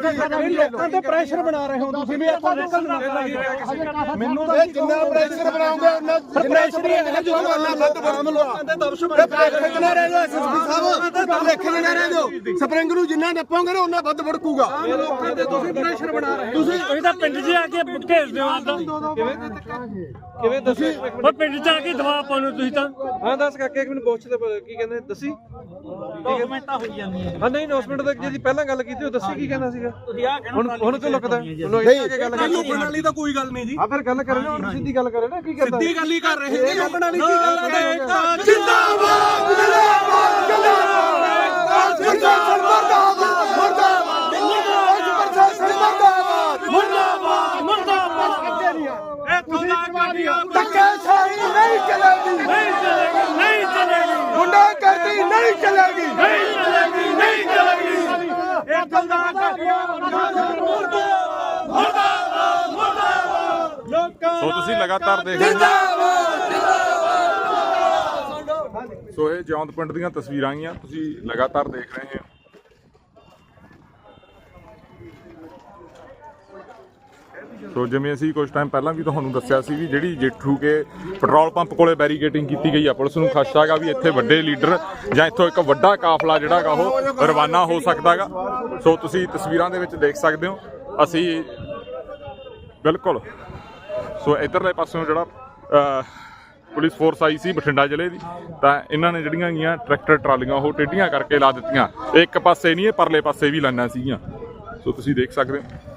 ਲੋਕਾਂ ਤੇ ਪ੍ਰੈਸ਼ਰ ਬਣਾ ਰਹੇ ਹੋ ਤੁਸੀਂ ਵੀ ਆਪਾਂ ਮੈਨੂੰ ਤਾਂ ਜਿੰਨਾ ਪ੍ਰੈਸ਼ਰ ਬਣਾਉਂਗੇ ਉਹਨਾਂ ਪ੍ਰੈਸ਼ਰ ਹੀ। ਹੈ ਜੋ ਕਰਨਾ ਵੱਧ ਬੜਮ ਲੋਕਾਂ ਤੇ ਦਬਸ਼ ਬਣਾ ਪ੍ਰੈਸ਼ਰ ਨਾ ਰਹਿ ਜਾਓ ਐਸਐਸਪੀ ਸਾਹਿਬ? ਲੇਖਣ ਨਾ ਰਹਿ ਜਾਓ। ਸਪਰਿੰਗ ਨੂੰ ਜਿੰਨਾ ਨੱਪੋਗੇ ਨਾ ਉਹਨਾਂ ਵੱਧ ਭੜਕੂਗਾ ਲੋਕਾਂ ਤੇ ਤੁਸੀਂ ਪ੍ਰੈਸ਼ਰ ਬਣਾ ਰਹੇ ਹੋ। ਤੁਸੀਂ ਇਹ ਤਾਂ ਪਿੰਡ 'ਚ ਆ ਕੇ ਘੇਰ ਦਿਓ ਆਪਦਾ ਕਿਵੇਂ? ਦੱਸੀ ਉਹ ਪਿੰਡ 'ਚ ਆ ਕੇ ਦਵਾ ਪਾਉਣੇ ਤੁਸੀਂ ਤਾਂ। ਹਾਂ ਦੱਸ ਕਾਕੇ ਇੱਕ ਮੈਨੂੰ ਪੁੱਛਦੇ ਪਏ, ਕੀ ਕਹਿੰਦੇ? ਦੱਸੀ? ਡਾਕੂਮੈਂਟਾਂ ਹੋਈ ਜਾਂਦੀਆਂ ਹਾਂ। ਨਹੀਂ ਅਨਾਉਂਸਮੈਂਟ ਦਾ ਜਿਹਦੀ ਪਹਿਲਾਂ ਗੱਲ ਕੀਤੀ ਉਹ ਦੱਸੀ ਕੀ ਕਹਿੰਦਾ ਸੀਗਾ? ਹੁਣ ਹੁਣ ਕਿਉਂ ਲੁਕਦਾ ਉਹਨੂੰ ਇੱਥੇ ਗੱਲ ਕਰ ਲੋਕਾਂ ਵਾਲੀ ਤਾਂ ਕੋਈ ਗੱਲ ਨਹੀਂ ਜੀ ਆ ਫਿਰ ਗੱਲ ਕਰੇ ਨਾ ਸਿੱਧੀ ਗੱਲ ਕਰੇ ਨਾ ਕੀ ਕਹਿੰਦਾ ਸਿੱਧੀ ਗੱਲ ਹੀ ਕਰ ਰਹੇ ਨੇ ਲੋਕਾਂ ਵਾਲੀ ਕੀ ਗੱਲ ਹੈ ਜਿੰਦਾਬਾਦ ਜਿੰਦਾਬਾਦ ਪ੍ਰਸ਼ਾਸਨ ਮਰਦਾਬਾਦ ਮਰਦਾਬਾਦ ਪ੍ਰਸ਼ਾਸਨ ਮਰਦਾਬਾਦ ਮੁਰਦਾਬਾਦ ਮੁਰਦਾਬਾਦ ਇੱਥੋਂ ਦਾ ਕਾਦੀਆਂ ਧੱਕੇ ਸਾਰੀ ਨਹੀਂ ਚਲੇਗੀ ਨਹੀਂ ਚਲੇਗੀ ਨਹੀਂ ਚਲੇਗੀ ਗੁੰਡਾ ਕਰਦੀ ਨਹੀਂ ਚਲੇਗੀ ਨਹੀਂ ਚਲੇਗੀ ਨਹੀਂ ਚਲੇਗੀ ਇੱਥੋਂ ਦਾ ਕਾਦੀਆਂ ਸੋ ਤੁਸੀਂ ਲਗਾਤਾਰ ਦੇਖ ਰਹੇ ਹੋ ਸੋ ਇਹ ਜੌਂਦ ਪਿੰਡ ਦੀਆਂ ਤਸਵੀਰਾਂ ਆਈਆਂ ਤੁਸੀਂ ਲਗਾਤਾਰ ਦੇਖ ਰਹੇ ਹੋ। ਸੋ ਜਿਵੇਂ ਅਸੀਂ ਕੁਝ ਟਾਈਮ ਪਹਿਲਾਂ ਵੀ ਤੁਹਾਨੂੰ ਦੱਸਿਆ ਸੀ ਵੀ ਜਿਹੜੀ ਜੇਠੂ ਕੇ ਪੈਟਰੋਲ ਪੰਪ ਕੋਲੇ ਬੈਰੀਕੇਟਿੰਗ ਕੀਤੀ ਗਈ ਆ, ਪੁਲਿਸ ਨੂੰ ਖਦਸ਼ਾ ਗਾ ਵੀ ਇੱਥੇ ਵੱਡੇ ਲੀਡਰ ਜਾਂ ਇੱਥੋਂ ਇੱਕ ਵੱਡਾ ਕਾਫਲਾ ਜਿਹੜਾਗਾ ਉਹ ਰਵਾਨਾ ਹੋ ਸਕਦਾਗਾ ਸੋ ਤੁਸੀਂ ਤਸਵੀਰਾਂ ਦੇ ਵਿੱਚ ਦੇਖ ਸਕਦੇ ਹੋ, ਅਸੀਂ ਬਿਲਕੁਲ। ਸੋ ਇਧਰਲੇ ਪਾਸਿਓਂ ਜਿਹੜਾ ਪੁਲਿਸ ਫੋਰਸ ਆਈ ਸੀ ਬਠਿੰਡਾ ਜ਼ਿਲ੍ਹੇ ਦੀ, ਤਾਂ ਇਹਨਾਂ ਨੇ ਜਿਹੜੀਆਂ ਗੀਆਂ ਟਰੈਕਟਰ ਟਰਾਲੀਆਂ, ਉਹ ਟੇਢੀਆਂ ਕਰਕੇ ਲਾ ਦਿੱਤੀਆਂ। ਇੱਕ ਪਾਸੇ ਨਹੀਂ ਇਹ ਪਰਲੇ ਪਾਸੇ ਵੀ ਲਾਈਨਾਂ ਸੀਗੀਆਂ। ਸੋ ਤੁਸੀਂ ਦੇਖ ਸਕਦੇ ਹੋ।